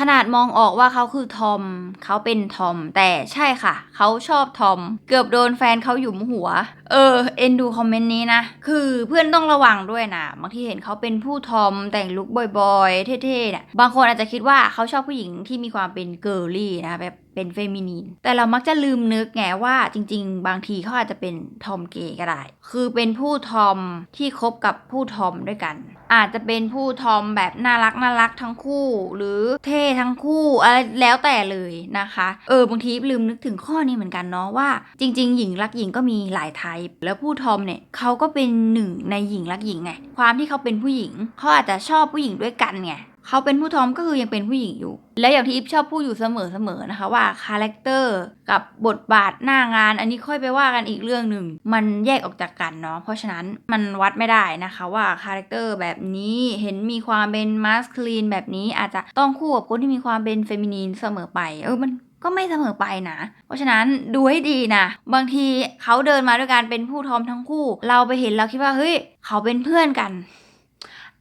ขนาดมองออกว่าเขาคือทอม เขาเป็นทอม แต่ใช่ค่ะ เขาชอบทอม เกือบโดนแฟนเขาหยุมหัว เออ เอ็นดูคอมเมนต์นี้นะ คือเพื่อนต้องระวังด้วยนะ บางทีเห็นเขาเป็นผู้ทอมแต่งลุคบ่อยๆ เท่ๆเนี่ยบางคนอาจจะคิดว่าเขาชอบผู้หญิงที่มีความเป็นเกิร์ลลี่นะแบบ เป็นเฟมินีน แต่เรามักจะลืมนึกไงว่าจริง ๆ บางทีเขาอาจจะเป็นทอมเกย์ก็ได้ คือเป็นผู้ทอมที่คบกับผู้ทอมด้วยกัน อาจจะเป็นผู้ทอมแบบน่ารักน่ารักทั้งคู่ หรือเท่ทั้งคู่อะไรแล้วแต่เลยนะคะ เออบางทีลืมนึกถึงข้อนี้เหมือนกันเนาะว่า จริง ๆ หญิงรักหญิงก็มีหลายไทป์แล้วผู้ทอมเนี่ยเขาก็เป็นหนึ่งในหญิงรักหญิงไงความที่เขาเป็นผู้หญิงเขาอาจจะชอบผู้หญิงด้วยกันไง เขาเป็นผู้ทอมก็คือยังเป็นผู้หญิงอยู่ และอย่างที่อิฟชอบพูดอยู่เสมอๆนะคะว่าคาแรคเตอร์กับบทบาทหน้างาน อันนี้ค่อยไปว่ากันอีกเรื่องหนึ่งมันแยกออกจากกันเนาะเพราะฉะนั้นมันวัดไม่ได้นะคะว่าคาแรคเตอร์แบบนี้เห็นมีความเป็นมาสคลีนแบบนี้อาจจะต้องคู่กับคนที่มีความเป็นเฟมินีนเสมอไปเออมันก็ไม่เสมอไปนะ เพราะฉะนั้นดูให้ดีนะ บางทีเขาเดินมาด้วยกันเป็นผู้ทอมทั้งคู่ เราไปเห็นเราคิดว่าเฮ้ยเขาเป็นเพื่อนกัน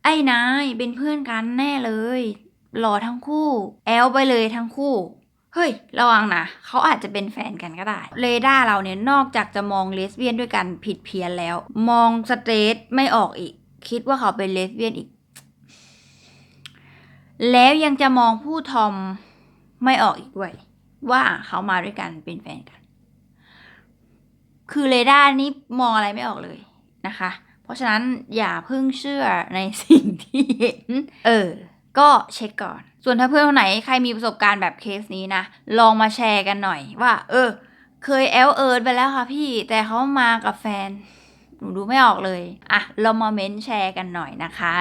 ไอ้นายเป็นเพื่อนกันแน่เลย หล่อทั้งคู่ แอลไปเลยทั้งคู่ เฮ้ย ระวังนะ เขาอาจจะเป็นแฟนกันก็ได้ เรดาร์เราเนี่ยนอกจากจะมองเลสเบี้ยนด้วยกันผิดเพี้ยนแล้ว มองสเตรทไม่ออกอีก คิดว่าเขาเป็นเลสเบี้ยนอีก แล้วยังจะมองผู้ทอมไม่ออกอีกด้วย ว่าเขามาด้วยกันเป็นแฟนกัน คือเรดาร์นี้มองอะไรไม่ออกเลยนะคะ เพราะฉะนั้นอย่าเพิ่งเชื่อในสิ่งที่เห็น เออ ก็เช็คก่อน ส่วนถ้าเพื่อนคนไหนใครมีประสบการณ์แบบเคสนี้นะ ลองมาแชร์กันหน่อยว่า เออ เคยแอลเอิร์ดไปแล้วค่ะพี่ แต่เขามากับแฟน หนูดูไม่ออกเลย อะ เรามาเม้นแชร์กันหน่อยนะคะ